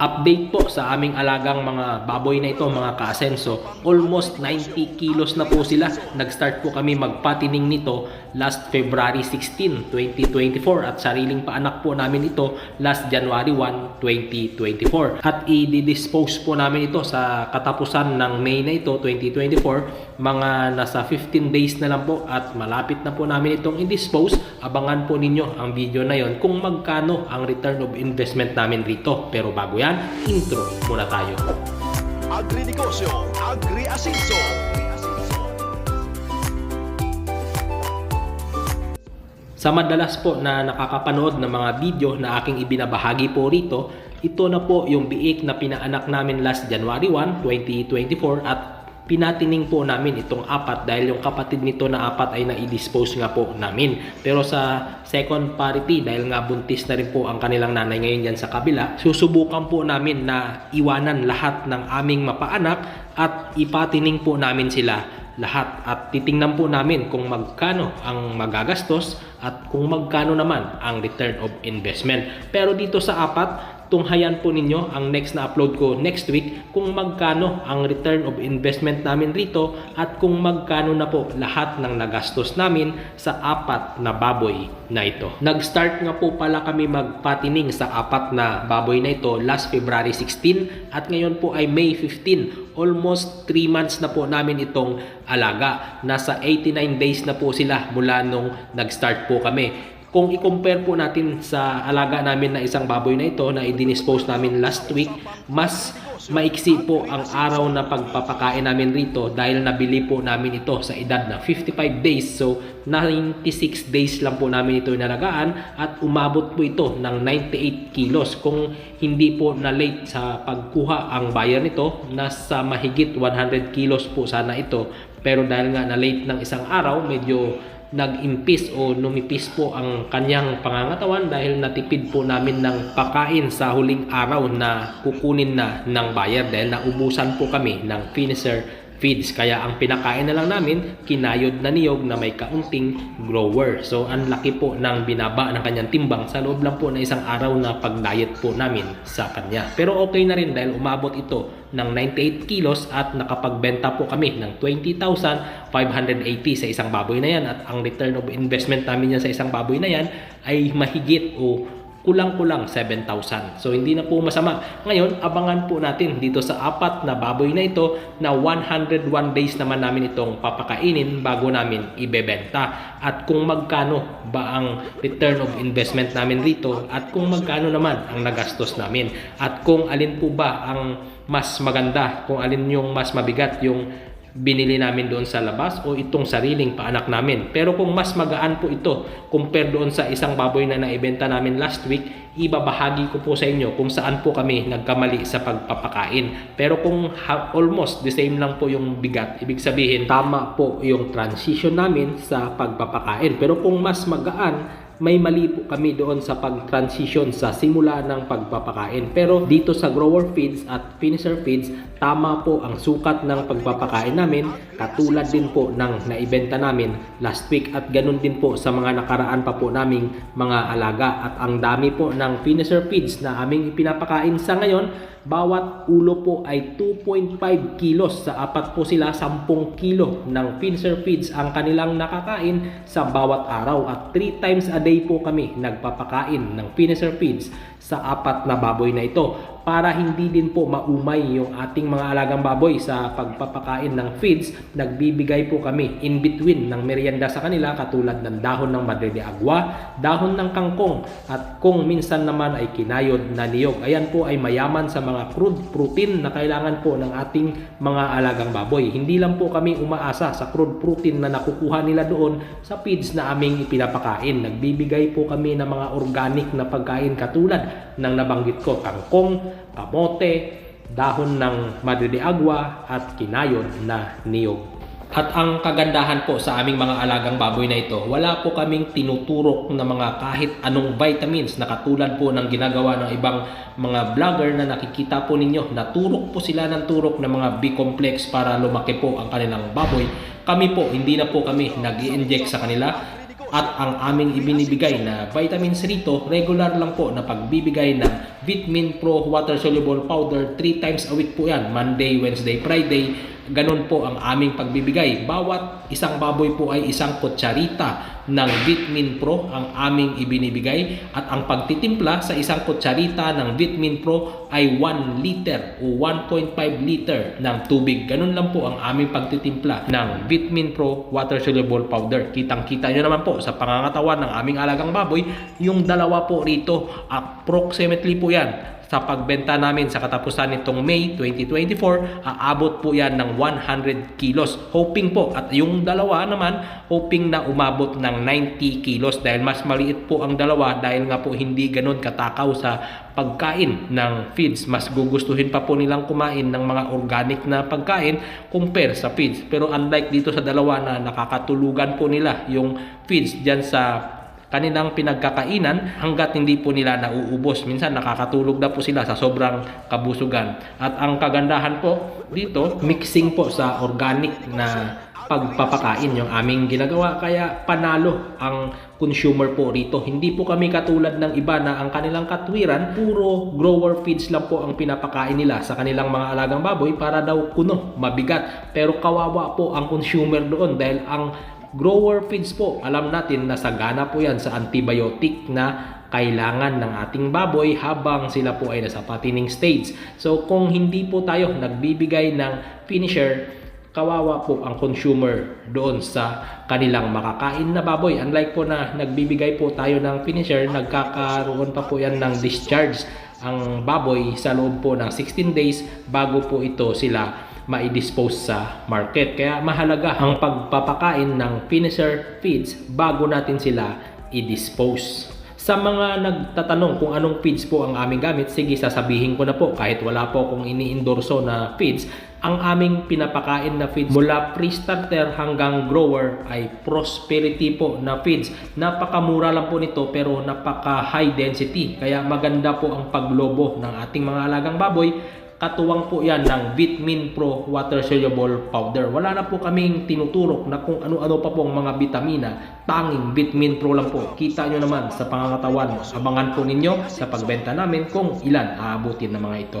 Update po sa aming alagang mga baboy na ito, mga kaasenso. Almost 90 kilos na po sila. Nag-start po kami magpatining nito last February 16, 2024 at sariling paanak po namin ito last January 1, 2024. At i-dispose po namin ito sa katapusan ng May na ito, 2024. Mga nasa 15 days na lang po at malapit na po namin itong i-dispose. Abangan po ninyo ang video na yon kung magkano ang return of investment namin rito. Pero bago yan, intro muna tayo. Agri-negosyo, agri-asenso. Sa madalas po na nakakapanood ng mga video na aking ibinabahagi po rito, ito na po yung biik na pinaanak namin last January 1, 2024 at pinatining po namin itong apat dahil yung kapatid nito na apat ay na-dispose nga po namin. Pero sa second parity dahil nga buntis na rin po ang kanilang nanay ngayon dyan sa kabila, susubukan po namin na iwanan lahat ng aming mapaanak at ipatining po namin sila lahat at titingnan po namin kung magkano ang magagastos at kung magkano naman ang return of investment. Pero dito sa apat, tunghayan po ninyo ang next na upload ko next week kung magkano ang return of investment namin rito at kung magkano na po lahat ng nagastos namin sa apat na baboy na ito. Nag-start nga po pala kami magpatining sa apat na baboy na ito last February 16 at ngayon po ay May 15 almost 3 months na po namin itong alaga. Nasa 89 days na po sila mula nung nag-start po kami. Kung i-compare po natin sa alaga namin na isang baboy na ito na i-dispose namin last week, mas maiksi po ang araw na pagpapakain namin rito dahil nabili po namin ito sa edad na 55 days. So, 96 days lang po namin ito inalagaan at umabot po ito ng 98 kilos. Kung hindi po na late sa pagkuha ang buyer nito, nasa mahigit 100 kilos po sana ito. Pero dahil nga na late ng isang araw, medyo nag-impis o numipis po ang kanyang pangangatawan dahil natipid po namin ng pakain sa huling araw na kukunin na ng buyer dahil naubusan po kami ng finisher feeds. Kaya ang pinakain na lang namin, kinayod na niyog na may kaunting grower. So, ang laki po ng binaba ng kanyang timbang sa loob lang po na isang araw na pag-diet po namin sa kanya. Pero okay na rin dahil umabot ito ng 98 kilos at nakapagbenta po kami ng 20,580 sa isang baboy na yan at ang return of investment namin yan sa isang baboy na yan ay mahigit o kulang-kulang 7,000. So hindi na po masama. Ngayon, abangan po natin dito sa apat na baboy na ito na 101 days naman namin itong papakainin bago namin ibebenta. At kung magkano ba ang return of investment namin rito at kung magkano naman ang nagastos namin. At kung alin po ba ang mas maganda, kung alin yung mas mabigat yung binili namin doon sa labas o itong sariling paanak namin. Pero kung mas magaan po ito compare doon sa isang baboy na naibenta namin last week, ibabahagi ko po sa inyo kung saan po kami nagkamali sa pagpapakain. Pero kung almost the same lang po yung bigat, ibig sabihin tama po yung transition namin sa pagpapakain. Pero kung mas magaan, may mali po kami doon sa pag-transition sa simula ng pagpapakain. Pero dito sa grower feeds at finisher feeds, tama po ang sukat ng pagpapakain namin, katulad din po ng naibenta namin last week at ganun din po sa mga nakaraan pa po naming mga alaga. At ang dami po ng finisher feeds na aming ipinapakain sa ngayon, bawat ulo po ay 2.5 kilos. Sa apat po sila, 10 kilo ng finisher feeds ang kanilang nakakain sa bawat araw. At 3 times a day po kami nagpapakain ng finisher feeds sa apat na baboy na ito para hindi din po maumay yung ating mga alagang baboy sa pagpapakain ng feeds, nagbibigay po kami in between ng merienda sa kanila katulad ng dahon ng madre de agua, dahon ng kangkong at kung minsan naman ay kinayod na niyog. Ayan po ay mayaman sa mga crude protein na kailangan po ng ating mga alagang baboy. Hindi lang po kami umaasa sa crude protein na nakukuha nila doon sa feeds na aming ipinapakain. Nagbibigay po kami ng mga organic na pagkain katulad ng nabanggit ko, kangkong, kamote, dahon ng agua at kinayod na niyog. At ang kagandahan po sa aming mga alagang baboy na ito, wala po kaming tinuturok na mga kahit anong vitamins na katulad po ng ginagawa ng ibang mga vlogger na nakikita po ninyo. Naturok po sila ng turok ng mga B-complex para lumaki po ang kanilang baboy. Kami po, hindi na po kami nag inject sa kanila at ang aming ibinibigay na vitamins rito, regular lang po na pagbibigay ng Vitamin Pro Water Soluble Powder 3 times a week po yan. Monday, Wednesday, Friday. Ganun po ang aming pagbibigay. Bawat isang baboy po ay isang kutsarita ng Vitamin Pro ang aming ibinibigay at ang pagtitimpla sa isang kutsarita ng Vitamin Pro ay 1 liter o 1.5 liter ng tubig. Ganun lang po ang aming pagtitimpla ng Vitamin Pro Water Soluble Powder. Kitang-kita nyo naman po sa pangangatawan ng aming alagang baboy, yung dalawa po rito, approximately po yan sa pagbenta namin sa katapusan nitong May 2024, aabot po yan ng 100 kilos. Hoping po, at yung dalawa naman, hoping na umabot ng 90 kilos dahil mas maliit po ang dalawa dahil nga po hindi ganun katakaw sa pagkain ng feeds. Mas gugustuhin pa po nilang kumain ng mga organic na pagkain compare sa feeds. Pero unlike dito sa dalawa na nakakatulugan po nila yung feeds dyan sa kanilang pinagkakainan hanggat hindi po nila nauubos. Minsan nakakatulog na po sila sa sobrang kabusugan. At ang kagandahan po dito, mixing po sa organic na pagpapakain yung aming ginagawa kaya panalo ang consumer po rito. Hindi po kami katulad ng iba na ang kanilang katwiran puro grower feeds lang po ang pinapakain nila sa kanilang mga alagang baboy para daw kuno, mabigat. Pero kawawa po ang consumer doon dahil ang grower feeds po, alam natin na sagana po yan sa antibiotic na kailangan ng ating baboy habang sila po ay nasa patining stage. So kung hindi po tayo nagbibigay ng finisher, kawawa po ang consumer doon sa kanilang makakain na baboy. Unlike po na nagbibigay po tayo ng finisher, nagkakaroon pa po yan ng discharge ang baboy sa loob po ng 16 days bago po ito sila ma-dispose sa market. Kaya mahalaga ang pagpapakain ng finisher feeds bago natin sila i-dispose. Sa mga nagtatanong kung anong feeds po ang aming gamit, sige sasabihin ko na po kahit wala po akong ini-endorso na feeds, ang aming pinapakain na feeds mula pre-starter hanggang grower ay prosperity po na feeds. Napakamura lang po nito pero napaka high density. Kaya maganda po ang paglobo ng ating mga alagang baboy katuwang po yan ng Vitamin Pro Water Soluble Powder. Wala na po kaming tinuturok na kung ano-ano pa pong mga vitamina. Tanging Vitamin Pro lang po. Kita nyo naman sa pangangatawan. Abangan po ninyo sa pagbenta namin kung ilan aabutin ng mga ito.